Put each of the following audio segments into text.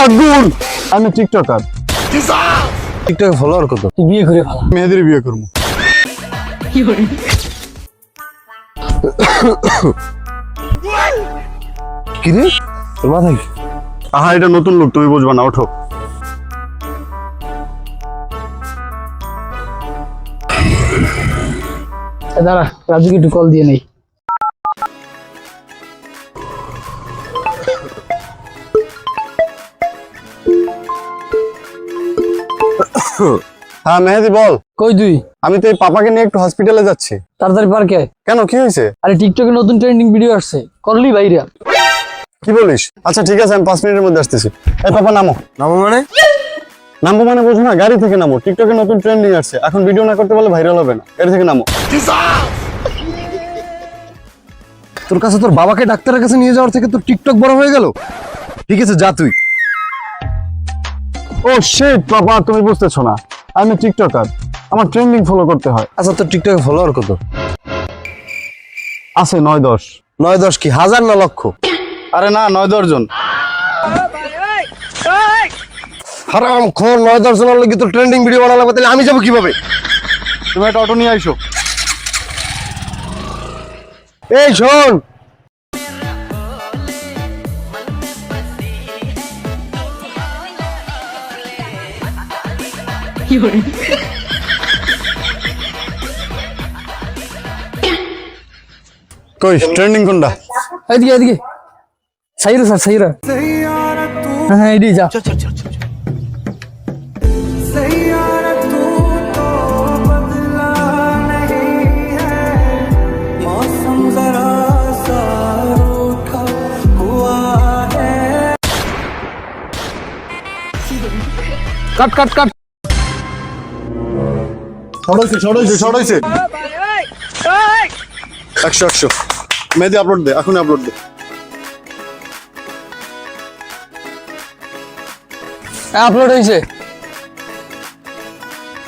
আগুন! আমি টিকটকার। টিকটকে ফলোয়ার কত? তুই বিয়ে করে ফেলা। মেহেদির বিয়ে করব। কি রে? তোর মাথায় কি? আহা এটা নতুন লোক তুমি বুঝবা না ওঠো। দাঁড়া রাজুকে একটু কল দিয়ে নেই। হ্যাঁ মেহেদি বল। কই তুই? আমি তো এই পাপাকে নিয়ে একটু হসপিটালে যাচ্ছি। তাড়াতাড়ি পার্কে আয়। কেন কি হয়েছে? আরে টিকটকে নতুন ট্রেন্ডিং ভিডিও আসছে। করলি ভাইরা। কি বলিস? আচ্ছা ঠিক আছে আমি পাঁচ মিনিটের মধ্যে আসতেছি। এই পাপা নামো। নামো মানে? নামবো মানে বোঝো না গাড়ি থেকে নামো। টিকটকে নতুন ট্রেন্ডিং আসছে। এখন ভিডিও না করতে পারলে ভাইরাল হবে না। গাড়ি থেকে নামো। তোর কাছে তোর বাবাকে ডাক্তারের কাছে নিয়ে যাওয়ার থেকে তোর টিকটক বড় হয়ে গেল? ঠিক আছে যা তুই। ও শেট পাপা তুমি বুঝতেছো না। আমি টিকটকার আমার ট্রেন্ডিং ফলো করতে হয়। আচ্ছা তোর টিকটকে ফলোয়ার কত? আছে নয় দশ। নয় দশ কি হাজার না লক্ষ? আরে না নয় দশ জন। হারাম খোর নয় দশ জনের লাগি তোর ট্রেন্ডিং ভিডিও লাগবে তাহলে আমি যাব কীভাবে? তুমি একটা অটো নিয়ে আইসো। এই শোন কই ট্রেন্ডিং কোনটা এদিকে এদিকে সাইরা স্যার সাইরা হ্যাঁ হ্যাঁ এদিকে যা কাট কাট কাট একশো একশো। মেহেদি আপলোড দে এখনই আপলোড দে। আপলোড হয়েছে।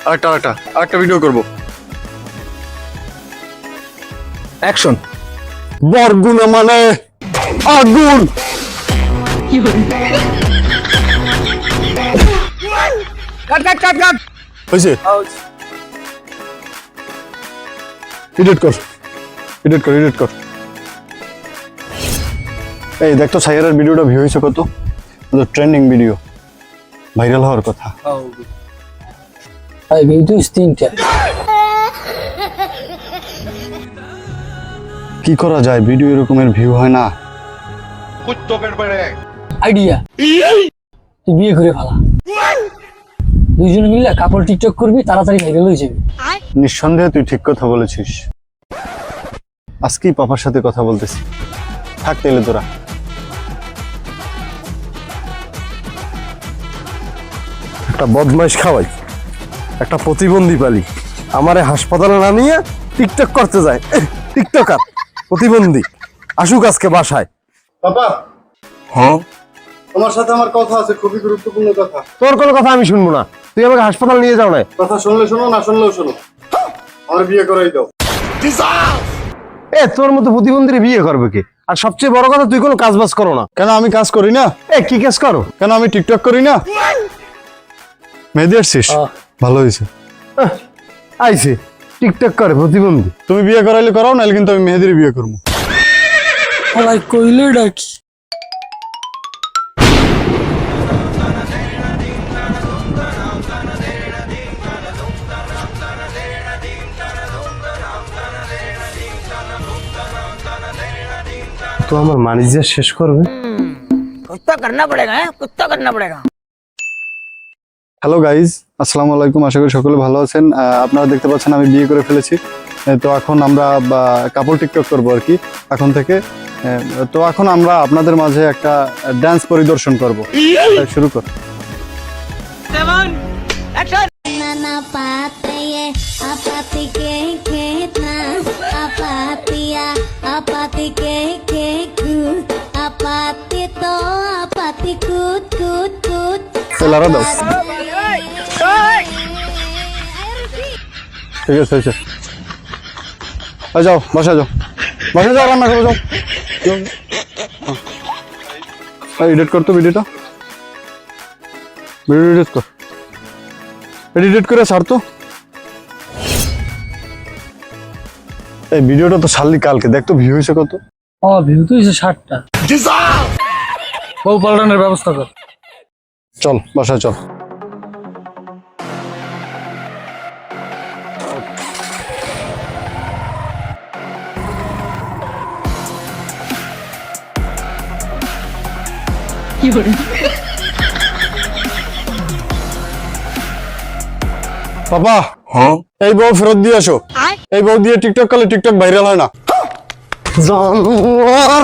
আরেকটা আরেকটা আরেকটা ভিডিও করব। অ্যাকশন বরগুনা মানে আগুন। কাট কাট কাট কাট হয়েছে? এডিট কর। এডিট কর এডিট কর। এই দেখ তো সাইয়ারের ভিডিওটা ভিউ হয়েছে কত? ট্রেন্ডিং ভিডিও ভাইরাল হওয়ার কথা। আরে ভিডিও তিনটা। কি করা যায়? ভিডিও এরকমের ভিউ হয় না। আইডিয়া তুই বিয়ে করে ফেলা। দুইজন মিলে কাপড় টিকটক করবি তাড়াতাড়ি ভাইরাল হয়ে যাবে। নিঃসন্দেহে তুই ঠিক কথা বলেছিস। আজকেই পাপার সাথে কথা বলতেছি। থাকতে এলে তোরা। একটা বদমাইশ খাওয়াই একটা প্রতিবন্ধী পালি। আমারে হাসপাতালে না নিয়ে টিকটক করতে যায়। এহ, টিকটকার প্রতিবন্ধী। আসুক আজকে বাসায়। পাপা? হ্যাঁ? তোমার সাথে আমার কথা আছে খুবই গুরুত্বপূর্ণ কথা। তোর কোনো কথা আমি শুনব না। তুই আমাকে হাসপাতাল নিয়ে যাও না। কথা শুনলে শোনো না শুনলেও শোনো। আমার বিয়ে করাই দাও। এ তোর মতো প্রতিবন্ধীর বিয়ে করবে কে? আর সবচেয়ে বড় কথা তুই কোনো কাজ বাজ করো না। কেন আমি কাজ করি না? এ কি কাজ করো? কেন আমি টিকটক করি না? মেহেদি আসছিস? ভালো হয়েছে। আহ, আইছে। টিকটক করে প্রতিবন্ধী। তুমি বিয়ে করাইলে করাও নাহলে কিন্তু আমি মেহেদির বিয়ে করব। আলাই কইলে ডাকি। তো আমার ম্যানেজার শেষ করবে। কুত্তা করনা পড়েগা হ্যাঁ? কুত্তা করনা পড়েগা। হ্যালো গাইজ আসসালামু আলাইকুম। আশা করি সকলে ভালো আছেন। আপনারা দেখতে পাচ্ছেন আমি বিয়ে করে ফেলেছি। তো এখন আমরা কাপড় টিকটক করব আর কি এখন থেকে। তো এখন আমরা আপনাদের মাঝে একটা ড্যান্স পরিদর্শন করব। শুরু কর। না apati ke ke ku, apati to, apati kut kut kut. সেলারা দাও ঠিক আছে হয়েছে এই যাও বাসা যাও বাসা যাও রান্না করো যাও এডিট করতো ভিডিওটা ভিডিও এডিট কর এডিট করে ছাড় এই ভিডিওটা তো ছাড়লি কালকে দেখ তো ভিউ হয়েছে কত। আমার ভিউ তো হয়েছে ষাটটা। বউ পাল্টানোর ব্যবস্থা কর। চল বাসায় চল। বাবা এই বউ ফেরত দিয়ে আসো। এই বউ দিয়ে টিকটক করলে টিকটক ভাইরাল হয় না। জানোয়ার